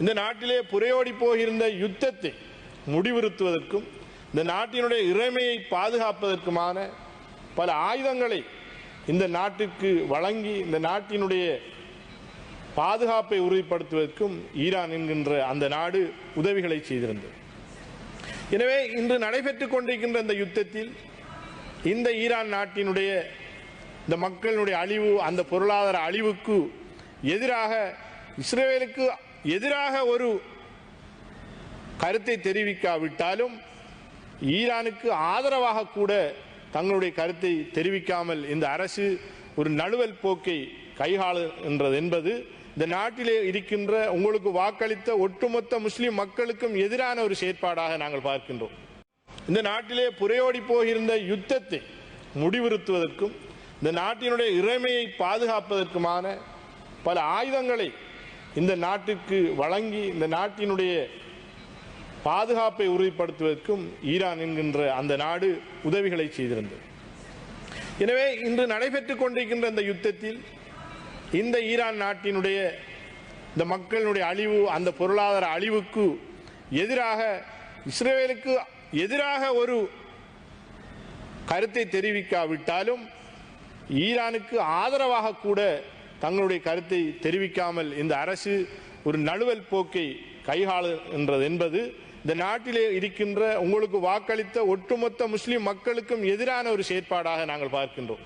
இந்த நாட்டிலே புரையோடி போகிருந்த யுத்தத்தை முடிவுறுத்துவதற்கும் இந்த நாட்டினுடைய இறைமையை பாதுகாப்பதற்குமான பல ஆயுதங்களை இந்த நாட்டிற்கு வழங்கி இந்த நாட்டினுடைய பாதுகாப்பை உறுதிப்படுத்துவதற்கும் ஈரான் என்கின்ற அந்த நாடு உதவிகளை செய்திருந்தது. எனவே இன்று நடைபெற்றுக் கொண்டிருக்கின்ற இந்த யுத்தத்தில் இந்த ஈரான் நாட்டினுடைய இந்த மக்களினுடைய அழிவு அந்த பொருளாதார அழிவுக்கு எதிராக இஸ்ரேலுக்கு எதிராக ஒரு கருத்தை தெரிவிக்காவிட்டாலும் ஈரானுக்கு ஆதரவாக கூட தங்களுடைய கருத்தை தெரிவிக்காமல் இந்த அரசு ஒரு நழுவல் போக்கை கையாளுகின்றது என்பது இந்த நாட்டிலே இருக்கின்ற உங்களுக்கு வாக்களித்த ஒட்டுமொத்த முஸ்லிம் மக்களுக்கும் எதிரான ஒரு செயற்பாடாக நாங்கள் பார்க்கின்றோம். இந்த நாட்டிலே புரையோடி போகிருந்த யுத்தத்தை முடிவுறுத்துவதற்கும் இந்த நாட்டினுடைய இறைமையை பாதுகாப்பதற்குமான பல ஆயுதங்களை இந்த நாட்டிற்கு வழங்கி இந்த நாட்டினுடைய பாதுகாப்பை உறுதிப்படுத்துவதற்கும் ஈரான் என்கின்ற அந்த நாடு உதவிகளை செய்திருந்தது. எனவே இன்று நடைபெற்றுக் கொண்டிருக்கின்ற இந்த யுத்தத்தில் இந்த ஈரான் நாட்டினுடைய இந்த மக்களினுடைய அழிவு அந்த பொருளாதார அழிவுக்கு எதிராக இஸ்ரேலுக்கு எதிராக ஒரு கருத்தை தெரிவிக்காவிட்டாலும் ஈரானுக்கு ஆதரவாக கூட தங்களுடைய கருத்தை தெரிவிக்காமல் இந்த அரசு ஒரு நழுவல் போக்கை கையாளுகின்றது என்பது இந்த நாட்டிலே இருக்கின்ற உங்களுக்கு வாக்களித்த ஒட்டுமொத்த முஸ்லிம் மக்களுக்கும் எதிரான ஒரு செயற்பாடாக நாங்கள் பார்க்கின்றோம்.